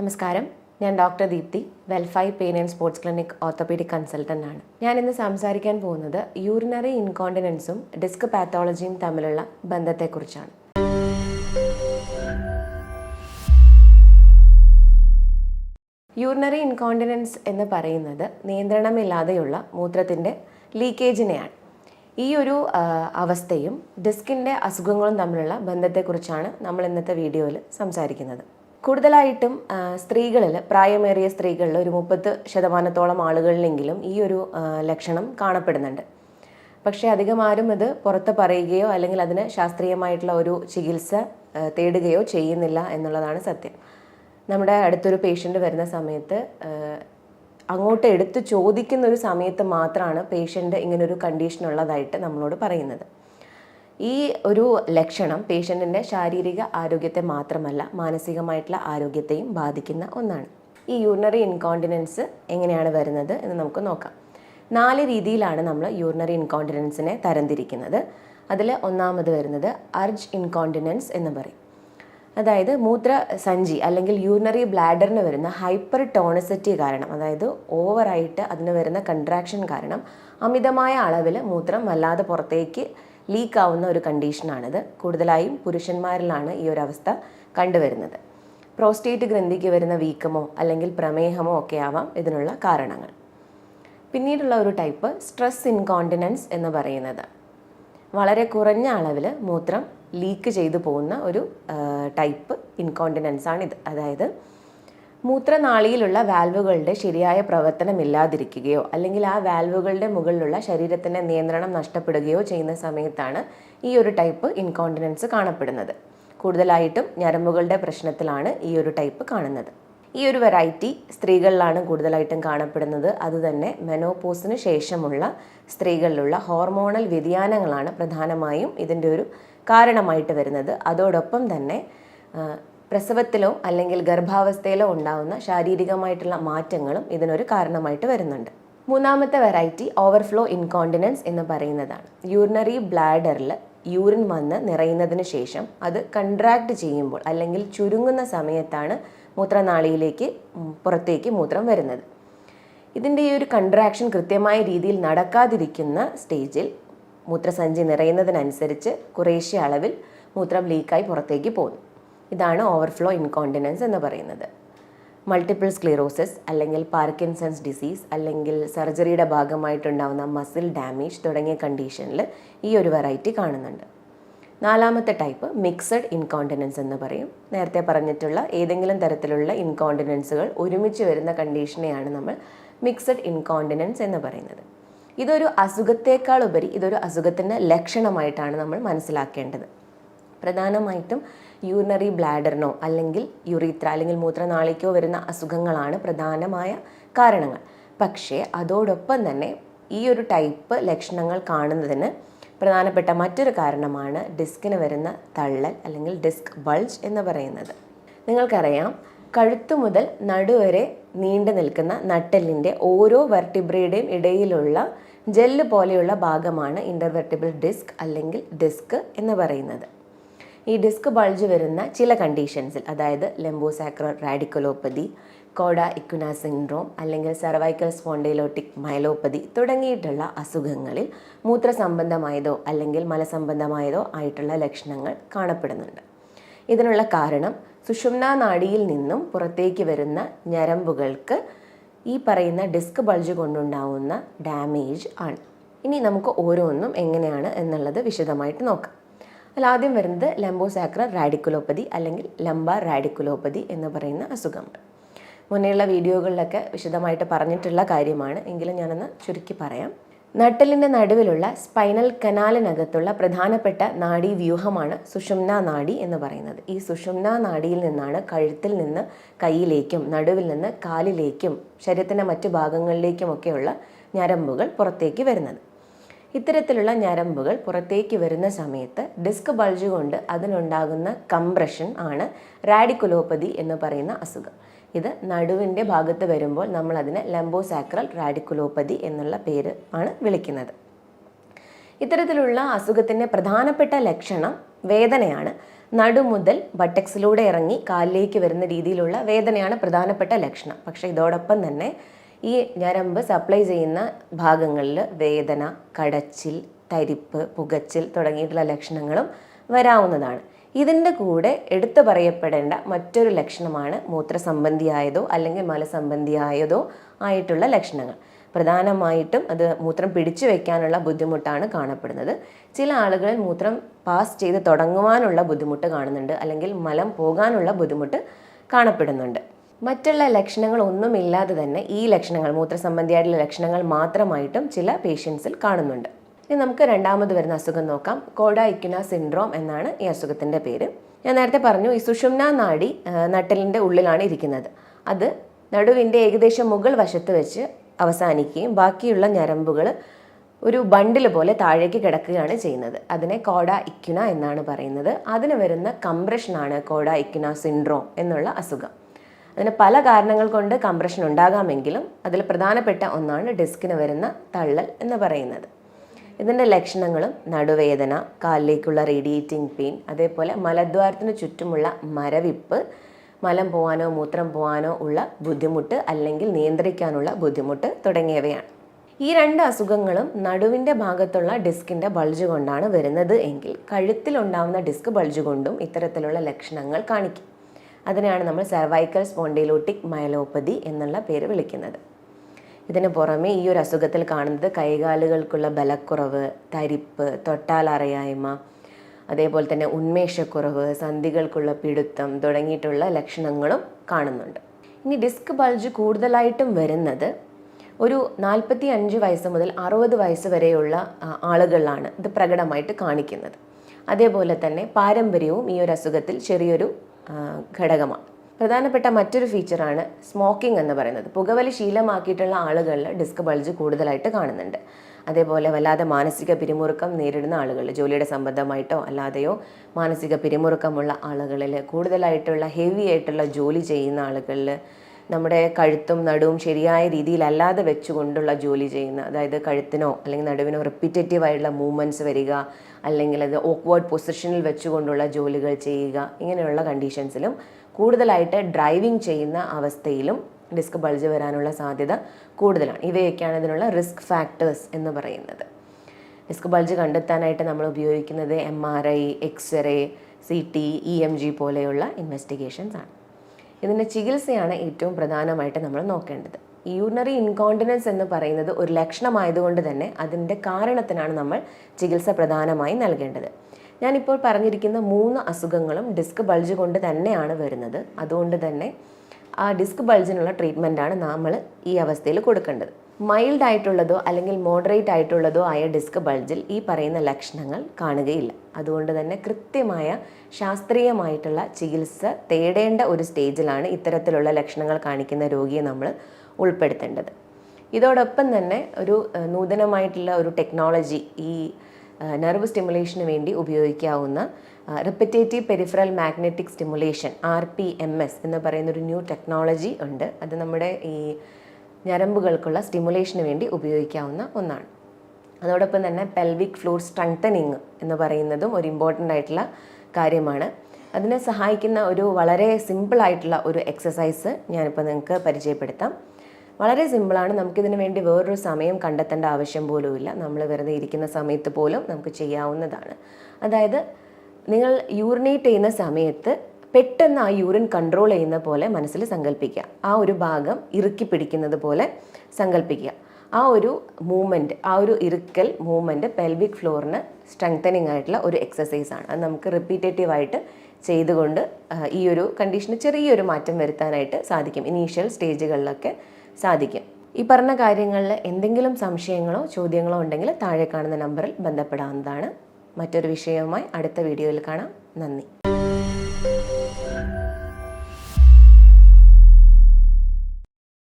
നമസ്കാരം. ഞാൻ doctor Deepthi വെൽഫൈ pain and sports clinic orthopaedic consultant ആണ്. ഞാൻ ഇന്ന് സംസാരിക്കാൻ പോകുന്നത് യൂറിനറി ഇൻകോണ്ടിനൻസും ഡിസ്ക് പാത്തോളജിയും തമ്മിലുള്ള ബന്ധത്തെക്കുറിച്ചാണ്. യൂറിനറി ഇൻകോണ്ടിനൻസ് എന്ന് പറയുന്നത് നിയന്ത്രണമില്ലാതെയുള്ള മൂത്രത്തിന്റെ ലീക്കേജിനെയാണ്. ഈ ഒരു അവസ്ഥയും ഡിസ്കിന്റെ അസുഖങ്ങളും തമ്മിലുള്ള ബന്ധത്തെക്കുറിച്ചാണ് നമ്മൾ ഇന്നത്തെ വീഡിയോയിൽ സംസാരിക്കുന്നത്. കൂടുതലായിട്ടും സ്ത്രീകളിൽ പ്രായമേറിയ സ്ത്രീകളിൽ ഒരു മുപ്പത്ത് ശതമാനത്തോളം ആളുകളിലെങ്കിലും ഈ ഒരു ലക്ഷണം കാണപ്പെടുന്നുണ്ട്. പക്ഷേ അധികം ആരും ഇത് പുറത്ത് പറയുകയോ അല്ലെങ്കിൽ അതിന് ശാസ്ത്രീയമായിട്ടുള്ള ഒരു ചികിത്സ തേടുകയോ ചെയ്യുന്നില്ല എന്നുള്ളതാണ് സത്യം. നമ്മുടെ അടുത്തൊരു പേഷ്യന്റ് വരുന്ന സമയത്ത് അങ്ങോട്ട് എടുത്ത് ചോദിക്കുന്ന ഒരു സമയത്ത് മാത്രമാണ് പേഷ്യന്റ് ഇങ്ങനൊരു കണ്ടീഷൻ ഉള്ളതായിട്ട് നമ്മളോട് പറയുന്നത്. ഈ ഒരു ലക്ഷണം പേഷ്യന്റിന്റെ ശാരീരിക ആരോഗ്യത്തെ മാത്രമല്ല മാനസികമായിട്ടുള്ള ആരോഗ്യത്തെയും ബാധിക്കുന്ന ഒന്നാണ്. ഈ യൂറിനറി ഇൻകോണ്ടിനൻസ് എങ്ങനെയാണ് വരുന്നത് എന്ന് നമുക്ക് നോക്കാം. നാല് രീതിയിലാണ് നമ്മൾ യൂറിനറി ഇൻകോണ്ടിനൻസിനെ തരംതിരിക്കുന്നത്. അതിൽ ഒന്നാമത് വരുന്നത് അർജ് ഇൻകോണ്ടിനൻസ് എന്ന് പറയും. അതായത് മൂത്ര സഞ്ചി അല്ലെങ്കിൽ യൂറിനറി ബ്ലാഡറിന് വരുന്ന ഹൈപ്പർ ടോണസിറ്റി കാരണം അതായത് ഓവറായിട്ട് അതിന് വരുന്ന കൺട്രാക്ഷൻ കാരണം അമിതമായ അളവിൽ മൂത്രം വല്ലാതെ പുറത്തേക്ക് ലീക്ക് ആവുന്ന ഒരു കണ്ടീഷനാണിത്. കൂടുതലായും പുരുഷന്മാരിലാണ് ഈ ഒരു അവസ്ഥ കണ്ടുവരുന്നത്. പ്രോസ്റ്റേറ്റ് ഗ്രന്ഥിക്ക് വരുന്ന വീക്കമോ അല്ലെങ്കിൽ പ്രമേഹമോ ഒക്കെ ആവാം ഇതിനുള്ള കാരണങ്ങൾ. പിന്നീടുള്ള ഒരു ടൈപ്പ് സ്ട്രെസ് ഇൻകോണ്ടിനൻസ് എന്ന് പറയുന്നത്. വളരെ കുറഞ്ഞ അളവിൽ മൂത്രം ലീക്ക് ചെയ്തു പോകുന്ന ഒരു ടൈപ്പ് ഇൻകോണ്ടിനൻസ് ആണിത് അതായത് മൂത്രനാളിയിലുള്ള വാൽവുകളുടെ ശരിയായ പ്രവർത്തനമില്ലാതിരിക്കുകയോ അല്ലെങ്കിൽ ആ വാൽവുകളുടെ മുകളിലുള്ള ശരീരത്തിന്റെ നിയന്ത്രണം നഷ്ടപ്പെടുകയോ ചെയ്യുന്ന സമയത്താണ് ഈ ഒരു ടൈപ്പ് ഇൻകോണ്ടിനൻസ് കാണപ്പെടുന്നത്. കൂടുതലായിട്ടും ഞരമ്പുകളുടെ പ്രശ്നത്തിലാണ് ഈ ഒരു ടൈപ്പ് കാണുന്നത്. ഈ ഒരു വെറൈറ്റി സ്ത്രീകളിലാണ് കൂടുതലായിട്ടും കാണപ്പെടുന്നത്. അതുതന്നെ മെനോപോസിന് ശേഷമുള്ള സ്ത്രീകളിലുള്ള ഹോർമോണൽ വ്യതിയാനങ്ങളാണ് പ്രധാനമായും ഇതിന്റെ ഒരു കാരണമായിട്ട് വരുന്നത്. അതോടൊപ്പം തന്നെ പ്രസവത്തിലോ അല്ലെങ്കിൽ ഗർഭാവസ്ഥയിലോ ഉണ്ടാവുന്ന ശാരീരികമായിട്ടുള്ള മാറ്റങ്ങളും ഇതിനൊരു കാരണമായിട്ട് വരുന്നുണ്ട്. മൂന്നാമത്തെ വെറൈറ്റി ഓവർഫ്ലോ ഇൻകോണ്ടിനൻസ് എന്ന് പറയുന്നതാണ്. യൂറിനറി ബ്ലാഡറിൽ യൂറിൻ വന്ന് നിറയുന്നതിന് ശേഷം അത് കൺട്രാക്ട് ചെയ്യുമ്പോൾ അല്ലെങ്കിൽ ചുരുങ്ങുന്ന സമയത്താണ് മൂത്രനാളിയിലേക്ക് പുറത്തേക്ക് മൂത്രം വരുന്നത്. ഇതിന്റെ ഈ ഒരു കൺട്രാക്ഷൻ കൃത്യമായ രീതിയിൽ നടക്കാതിരിക്കുന്ന സ്റ്റേജിൽ മൂത്രസഞ്ചി നിറയുന്നതിനനുസരിച്ച് കുറേശ്ശെ അളവിൽ മൂത്രം ലീക്കായി പുറത്തേക്ക് പോകുന്നു. ഇതാണ് ഓവർഫ്ലോ ഇൻകോണ്ടിനൻസ് എന്ന് പറയുന്നത്. മൾട്ടിപ്പിൾ സ്ക്ലിറോസിസ് അല്ലെങ്കിൽ പാർക്കിൻസൺസ് ഡിസീസ് അല്ലെങ്കിൽ സർജറിയുടെ ഭാഗമായിട്ടുണ്ടാകുന്ന മസിൽ ഡാമേജ് തുടങ്ങിയ കണ്ടീഷനിൽ ഈ ഒരു വെറൈറ്റി കാണുന്നുണ്ട്. നാലാമത്തെ ടൈപ്പ് മിക്സഡ് ഇൻകോണ്ടിനൻസ് എന്ന് പറയും. നേരത്തെ പറഞ്ഞിട്ടുള്ള ഏതെങ്കിലും തരത്തിലുള്ള ഇൻകോണ്ടിനൻസുകൾ ഒരുമിച്ച് വരുന്ന കണ്ടീഷനെയാണ് നമ്മൾ മിക്സഡ് ഇൻകോണ്ടിനൻസ് എന്ന് പറയുന്നത്. ഇതൊരു അസുഖത്തേക്കാൾ ഉപരി ഇതൊരു അസുഖത്തിന്റെ ലക്ഷണമായിട്ടാണ് നമ്മൾ മനസ്സിലാക്കേണ്ടത്. പ്രധാനമായിട്ടും യൂറിനറി ബ്ലാഡറിനോ അല്ലെങ്കിൽ യുറീത്ര അല്ലെങ്കിൽ മൂത്രനാളിക്കോ വരുന്ന അസുഖങ്ങളാണ് പ്രധാനമായ കാരണങ്ങൾ. പക്ഷേ അതോടൊപ്പം തന്നെ ഈ ഒരു ടൈപ്പ് ലക്ഷണങ്ങൾ കാണുന്നതിന് പ്രധാനപ്പെട്ട മറ്റൊരു കാരണമാണ് ഡിസ്കിന് വരുന്ന തള്ളൽ അല്ലെങ്കിൽ ഡിസ്ക് ബൾജ് എന്ന് പറയുന്നത്. നിങ്ങൾക്കറിയാം കഴുത്തു മുതൽ നടുവരെ നീണ്ടു നിൽക്കുന്ന നട്ടെല്ലിന്റെ ഓരോ വെർട്ടിബ്രയുടെയും ഇടയിലുള്ള ജെല്ല് പോലെയുള്ള ഭാഗമാണ് ഇന്റർവെർട്ടിബിൾ ഡിസ്ക് അല്ലെങ്കിൽ ഡിസ്ക് എന്ന് പറയുന്നത്. ഈ ഡിസ്ക് ബൾജ് വരുന്ന ചില കണ്ടീഷൻസിൽ അതായത് lumbosacral radiculopathy cauda equina syndrome അല്ലെങ്കിൽ സെർവൈക്കൽ സ്പോണ്ടൈലോട്ടിക് മൈലോപ്പതി തുടങ്ങിയിട്ടുള്ള അസുഖങ്ങളിൽ മൂത്രസംബന്ധമായതോ അല്ലെങ്കിൽ മലസംബന്ധമായതോ ആയിട്ടുള്ള ലക്ഷണങ്ങൾ കാണപ്പെടുന്നുണ്ട്. ഇതിനുള്ള കാരണം സുഷുമ്ന നാഡിയിൽ നിന്നും പുറത്തേക്ക് വരുന്ന ഞരമ്പുകൾക്ക് ഈ പറയുന്ന ഡിസ്ക് ബൾജ് കൊണ്ടുണ്ടാവുന്ന ഡാമേജ് ആണ്. ഇനി നമുക്ക് ഓരോന്നും എങ്ങനെയാണ് എന്നുള്ളത് വിശദമായിട്ട് നോക്കാം. അതിൽ ആദ്യം വരുന്നത് ലംബോസാക്ര റാഡിക്കുലോപ്പതി അല്ലെങ്കിൽ ലംബ റാഡിക്കുലോപ്പതി എന്ന് പറയുന്ന അസുഖമാണ് മുന്നേയുള്ള വീഡിയോകളിലൊക്കെ വിശദമായിട്ട് പറഞ്ഞിട്ടുള്ള കാര്യമാണ്. എങ്കിലും ഞാനൊന്ന് ചുരുക്കി പറയാം. നട്ടലിന്റെ നടുവിലുള്ള സ്പൈനൽ കനാലിനകത്തുള്ള പ്രധാനപ്പെട്ട നാഡീ വ്യൂഹമാണ് സുഷുമ്ന നാഡി എന്ന് പറയുന്നത്. ഈ സുഷുമ്ന നാഡിയിൽ നിന്നാണ് കഴുത്തിൽ നിന്ന് കൈയിലേക്കും നടുവിൽ നിന്ന് കാലിലേക്കും ശരീരത്തിന്റെ മറ്റു ഭാഗങ്ങളിലേക്കുമൊക്കെയുള്ള ഞരമ്പുകൾ പുറത്തേക്ക് വരുന്നത്. ഇത്തരത്തിലുള്ള ഞരമ്പുകൾ പുറത്തേക്ക് വരുന്ന സമയത്ത് ഡിസ്ക് ബൾജ് കൊണ്ട് അതിനുണ്ടാകുന്ന കംപ്രഷൻ ആണ് റാഡിക്കുലോപ്പതി എന്ന് പറയുന്ന അസുഖം. ഇത് നടുവിന്റെ ഭാഗത്ത് വരുമ്പോൾ നമ്മൾ അതിനെ ലംബോസാക്രൽ റാഡിക്കുലോപ്പതി എന്നുള്ള പേര് ആണ് വിളിക്കുന്നത്. ഇത്തരത്തിലുള്ള അസുഖത്തിന്റെ പ്രധാനപ്പെട്ട ലക്ഷണം വേദനയാണ്. നടു മുതൽ ബട്ടക്സിലൂടെ ഇറങ്ങി കാലിലേക്ക് വരുന്ന രീതിയിലുള്ള വേദനയാണ് പ്രധാനപ്പെട്ട ലക്ഷണം. പക്ഷേ ഇതോടൊപ്പം തന്നെ ഈ ഞരമ്പ് സപ്ലൈ ചെയ്യുന്ന ഭാഗങ്ങളിൽ വേദന കടച്ചിൽ തരിപ്പ് പുകച്ചിൽ തുടങ്ങിയിട്ടുള്ള ലക്ഷണങ്ങളും വരാവുന്നതാണ്. ഇതിന്റെ കൂടെ എടുത്തു പറയപ്പെടേണ്ട മറ്റൊരു ലക്ഷണമാണ് മൂത്രസംബന്ധിയായതോ അല്ലെങ്കിൽ മലസംബന്ധിയായതോ ആയിട്ടുള്ള ലക്ഷണങ്ങൾ. പ്രധാനമായിട്ടും അത് മൂത്രം പിടിച്ചു വെക്കാനുള്ള ബുദ്ധിമുട്ടാണ് കാണപ്പെടുന്നത്. ചില ആളുകളിൽ മൂത്രം പാസ് ചെയ്ത് തുടങ്ങുവാനുള്ള ബുദ്ധിമുട്ട് കാണുന്നുണ്ട് അല്ലെങ്കിൽ മലം പോകാനുള്ള ബുദ്ധിമുട്ട് കാണപ്പെടുന്നുണ്ട്. മറ്റുള്ള ലക്ഷണങ്ങൾ ഒന്നുമില്ലാതെ തന്നെ ഈ ലക്ഷണങ്ങൾ മൂത്രസംബന്ധിയായിട്ടുള്ള ലക്ഷണങ്ങൾ മാത്രമായിട്ടും ചില പേഷ്യൻസിൽ കാണുന്നുണ്ട്. ഇനി നമുക്ക് രണ്ടാമത് വരുന്ന അസുഖം നോക്കാം. കോഡ ഇക്യുന സിൻഡ്രോം എന്നാണ് ഈ അസുഖത്തിന്റെ പേര്. ഞാൻ നേരത്തെ പറഞ്ഞു ഈ സുഷുമ്ന നാഡി നട്ടലിന്റെ ഉള്ളിലാണ് ഇരിക്കുന്നത്. അത് നടുവിന്റെ ഏകദേശം മുകൾ വശത്ത് വെച്ച് അവസാനിക്കുകയും ബാക്കിയുള്ള ഞരമ്പുകൾ ഒരു ബണ്ടിൽ പോലെ താഴേക്ക് കിടക്കുകയാണ് ചെയ്യുന്നത്. അതിനെ കോഡ ഇക്യുന എന്നാണ് പറയുന്നത്. അതിന് വരുന്ന കംപ്രഷനാണ് കോഡ ഇക്യുന സിൻഡ്രോം എന്നുള്ള അസുഖം. അതിന് പല കാരണങ്ങൾ കൊണ്ട് കംപ്രഷൻ ഉണ്ടാകാമെങ്കിലും അതിൽ പ്രധാനപ്പെട്ട ഒന്നാണ് ഡിസ്കിന് വരുന്ന തള്ളൽ എന്ന് പറയുന്നത്. ഇതിന്റെ ലക്ഷണങ്ങളും നടുവേദന കാലിലേക്കുള്ള റേഡിയേറ്റിംഗ് പെയിൻ അതേപോലെ മലദ്വാരത്തിന് ചുറ്റുമുള്ള മരവിപ്പ് മലം പോകാനോ മൂത്രം പോകാനോ ഉള്ള ബുദ്ധിമുട്ട് അല്ലെങ്കിൽ നിയന്ത്രിക്കാനുള്ള ബുദ്ധിമുട്ട് തുടങ്ങിയവയാണ്. ഈ രണ്ട് അസുഖങ്ങളും നടുവിന്റെ ഭാഗത്തുള്ള ഡിസ്കിന്റെ ബൾജ് കൊണ്ടാണ് വരുന്നത് എങ്കിൽ കഴുത്തിലുണ്ടാവുന്ന ഡിസ്ക് ബൾജ് കൊണ്ടും ഇത്തരത്തിലുള്ള ലക്ഷണങ്ങൾ കാണിക്കും. അതിനെയാണ് നമ്മൾ സെർവൈക്കൽ സ്പോണ്ടിലോട്ടിക് മയലോപ്പതി എന്നുള്ള പേര് വിളിക്കുന്നത്. ഇതിന് പുറമെ ഈ ഒരു അസുഖത്തിൽ കാണുന്നത് കൈകാലുകൾക്കുള്ള ബലക്കുറവ് തരിപ്പ് തൊട്ടാലറയായ്മ അതേപോലെ തന്നെ ഉന്മേഷക്കുറവ് സന്ധികൾക്കുള്ള പിടുത്തം തുടങ്ങിയിട്ടുള്ള ലക്ഷണങ്ങളും കാണുന്നുണ്ട്. ഇനി ഡിസ്ക് ബൾജ് കൂടുതലായിട്ടും വരുന്നത് ഒരു നാൽപ്പത്തി അഞ്ച് വയസ്സ് മുതൽ അറുപത് വയസ്സ് വരെയുള്ള ആളുകളാണ് ഇത് പ്രകടമായിട്ട് കാണിക്കുന്നത്. അതേപോലെ തന്നെ പാരമ്പര്യവും ഈ ഒരു അസുഖത്തിൽ ചെറിയൊരു ഘടകമാണ് പ്രധാനപ്പെട്ട മറ്റൊരു ഫീച്ചറാണ് സ്മോക്കിംഗ് എന്ന് പറയുന്നത്. പുകവലി ശീലമാക്കിയിട്ടുള്ള ആളുകളിൽ ഡിസ്ക് ബൾജ് കൂടുതലായിട്ട് കാണുന്നുണ്ട്. അതേപോലെ വല്ലാതെ മാനസിക പിരിമുറുക്കം നേരിടുന്ന ആളുകൾ ജോലിയുടെ സംബന്ധമായിട്ടോ അല്ലാതെയോ മാനസിക പിരിമുറുക്കമുള്ള ആളുകളിൽ കൂടുതലായിട്ടുള്ള ഹെവി ആയിട്ടുള്ള ജോലി ചെയ്യുന്ന ആളുകളിൽ നമ്മുടെ കഴുത്തും നടുവും ശരിയായ രീതിയിലല്ലാതെ വെച്ചുകൊണ്ടുള്ള ജോലി ചെയ്യുന്ന അതായത് കഴുത്തിനോ അല്ലെങ്കിൽ നടുവിനോ റിപ്പീറ്റേറ്റീവ് ആയിട്ടുള്ള മൂവ്മെന്റ്സ് വരിക അല്ലെങ്കിൽ അത് ഓക്വേർഡ് പൊസിഷനിൽ വെച്ചുകൊണ്ടുള്ള ജോലികൾ ചെയ്യുക ഇങ്ങനെയുള്ള കണ്ടീഷൻസിലും കൂടുതലായിട്ട് ഡ്രൈവിംഗ് ചെയ്യുന്ന അവസ്ഥയിലും ഡിസ്ക് ബൾജ് വരാനുള്ള സാധ്യത കൂടുതലാണ്. ഇവയൊക്കെയാണ് ഇതിനുള്ള റിസ്ക് ഫാക്ടേഴ്സ് എന്ന് പറയുന്നത്. ഡിസ്ക് ബൾജ് കണ്ടെത്താനായിട്ട് നമ്മൾ ഉപയോഗിക്കുന്നത് M R I x ray C T E M G പോലെയുള്ള ഇൻവെസ്റ്റിഗേഷൻസ് ആണ്. ഇതിന്റെ ചികിത്സയാണ് ഏറ്റവും പ്രധാനമായിട്ട് നമ്മൾ നോക്കേണ്ടത്. യൂറിനറി ഇൻകോണ്ടിനൻസ് എന്ന് പറയുന്നത് ഒരു ലക്ഷണമായതുകൊണ്ട് തന്നെ അതിന്റെ കാരണത്തിനാണ് നമ്മൾ ചികിത്സ പ്രധാനമായി നൽകേണ്ടത്. ഞാനിപ്പോൾ പറഞ്ഞിരിക്കുന്ന മൂന്ന് അസുഖങ്ങളും ഡിസ്ക് ബൾജ് കൊണ്ട് തന്നെയാണ് വരുന്നത്. അതുകൊണ്ട് തന്നെ ആ ഡിസ്ക് ബൾജിനുള്ള ട്രീറ്റ്മെന്റാണ് നമ്മൾ ഈ അവസ്ഥയിൽ കൊടുക്കേണ്ടത്. മൈൽഡ് ആയിട്ടുള്ളതോ അല്ലെങ്കിൽ മോഡറേറ്റ് ആയിട്ടുള്ളതോ ആയ ഡിസ്ക് ബൾജിൽ ഈ പറയുന്ന ലക്ഷണങ്ങൾ കാണുകയില്ല. അതുകൊണ്ട് തന്നെ കൃത്യമായ ശാസ്ത്രീയമായിട്ടുള്ള ചികിത്സ തേടേണ്ട ഒരു സ്റ്റേജിലാണ് ഇത്തരത്തിലുള്ള ലക്ഷണങ്ങൾ കാണിക്കുന്ന രോഗിയെ നമ്മൾ ഉൾപ്പെടുത്തേണ്ടത്. ഇതോടൊപ്പം തന്നെ ഒരു നൂതനമായിട്ടുള്ള ഒരു ടെക്നോളജി ഈ നെർവ് സ്റ്റിമുലേഷന് വേണ്ടി ഉപയോഗിക്കാവുന്ന repetitive peripheral magnetic stimulation R P M S എന്ന് പറയുന്ന ഒരു ന്യൂ ടെക്നോളജി ഉണ്ട്. അത് നമ്മുടെ ഈ ഞരമ്പുകൾക്കുള്ള സ്റ്റിമുലേഷന് വേണ്ടി ഉപയോഗിക്കാവുന്ന ഒന്നാണ്. അതോടൊപ്പം തന്നെ പെൽവിക് ഫ്ലോർ സ്ട്രെങ്തനിങ് എന്ന് പറയുന്നതും ഒരു ഇമ്പോർട്ടന്റ് ആയിട്ടുള്ള കാര്യമാണ്. അതിനെ സഹായിക്കുന്ന ഒരു വളരെ സിമ്പിളായിട്ടുള്ള ഒരു എക്സസൈസ് ഞാനിപ്പോൾ നിങ്ങൾക്ക് പരിചയപ്പെടുത്താം. വളരെ സിമ്പിളാണ് നമുക്കിതിന് വേണ്ടി വേറൊരു സമയം കണ്ടെത്തേണ്ട ആവശ്യം പോലുമില്ല നമ്മൾ വെറുതെ ഇരിക്കുന്ന സമയത്ത് പോലും നമുക്ക് ചെയ്യാവുന്നതാണ്. അതായത് നിങ്ങൾ യൂറിനേറ്റ് ചെയ്യുന്ന സമയത്ത് പെട്ടെന്ന് ആ യൂറിൻ കൺട്രോൾ ചെയ്യുന്ന പോലെ മനസ്സിൽ സങ്കല്പിക്കുക ആ ഒരു ഭാഗം ഇറുക്കി പിടിക്കുന്നത് പോലെ സങ്കല്പിക്കുക ആ ഒരു മൂവ്മെന്റ് ആ ഒരു ഇറുക്കൽ മൂവ്മെന്റ് പെൽവിക് ഫ്ലോറിന് സ്ട്രെങ്തനിങ് ആയിട്ടുള്ള ഒരു എക്സസൈസ് ആണ്. അത് നമുക്ക് റിപ്പീറ്റേറ്റീവായിട്ട് ചെയ്തുകൊണ്ട് ഈ ഒരു കണ്ടീഷന് ചെറിയൊരു മാറ്റം വരുത്താനായിട്ട് സാധിക്കും. ഇനീഷ്യൽ സ്റ്റേജുകളിലൊക്കെ സാധിക്കും. ഈ പറഞ്ഞ കാര്യങ്ങളിൽ എന്തെങ്കിലും സംശയങ്ങളോ ചോദ്യങ്ങളോ ഉണ്ടെങ്കിൽ താഴെ കാണുന്ന നമ്പറിൽ ബന്ധപ്പെടാവുന്നതാണ്. മറ്റൊരു വിഷയവുമായി അടുത്ത വീഡിയോയിൽ കാണാം. നന്ദി.